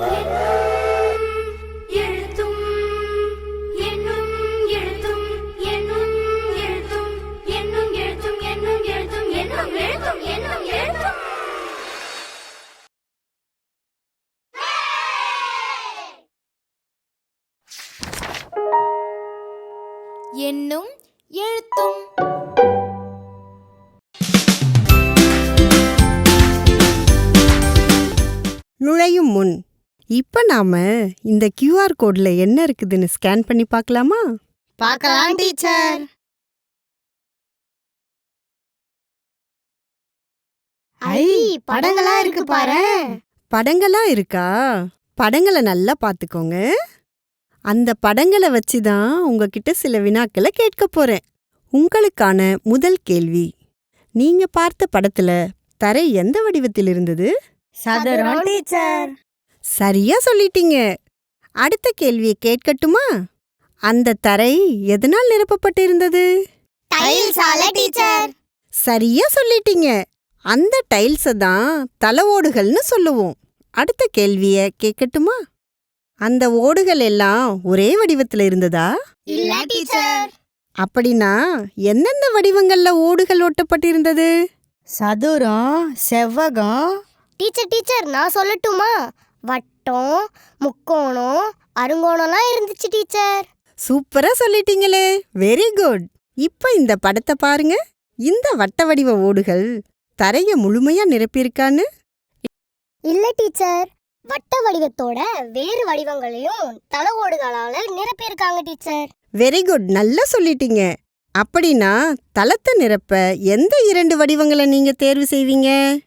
என்னும் என்னும் எழுத்தும் நுழையும் முன் இப்ப நாம இந்த QR கோட்ல என்ன இருக்குதுன்னு ஸ்கேன் பண்ணி பார்க்கலாமா? பார்க்கலாம் டீச்சர் ஐ படங்களா இருக்கு பாரு. படங்களா இருக்கா? படங்களை நல்லா பார்த்துக்கோங்க. அந்த படங்களை வச்சு தான் உங்ககிட்ட சில வினாக்களை கேட்க போறேன். உங்களுக்கான முதல் கேள்வி. நீங்க பார்த்த படத்துல தரை எந்த வடிவத்தில் இருந்தது? சதுரம் டீச்சர் சரியா சொல்லிட்டீங்க. அடுத்த கேள்வியை கேட்கட்டுமா? அந்த தரை எதனால் நிரப்பப்பட்டிருந்தது? டைல்ஸால டீச்சர். சரியா சொல்லிட்டீங்க. அந்த டைல்ஸை தான் தல ஓடுகள்னு சொல்லுவோம். அடுத்த கேள்விய கேட்கட்டுமா? அந்த ஓடுகள் எல்லாம் ஒரே வடிவத்துல இருந்ததா? இல்ல டீச்சர். அப்படின்னா எந்தெந்த வடிவங்கள்ல ஓடுகள் ஒட்டப்பட்டிருந்தது சதுரம் செவ்வகம். டீச்சர் டீச்சர் நான் சொல்லட்டுமா? வட்டம் முக்கோணம் அருங்கோணம்லாம் இருந்துச்சு டீச்சர். சூப்பரா சொல்லிட்டீங்களே. வெரி குட் இப்ப இந்த படத்தை பாருங்க. இந்த வட்ட வடிவ ஓடுகள் தரைய முழுமையா நிரப்பியிருக்கான்னு. இல்ல டீச்சர். வட்ட வடிவத்தோட வேறு வடிவங்களையும் தல ஓடுகளால நிரப்பியிருக்காங்க டீச்சர். வெரி குட் நல்லா சொல்லிட்டீங்க. அப்படின்னா தளத்தை நிரப்ப எந்த இரண்டு வடிவங்களை நீங்க தேர்வு செய்வீங்க?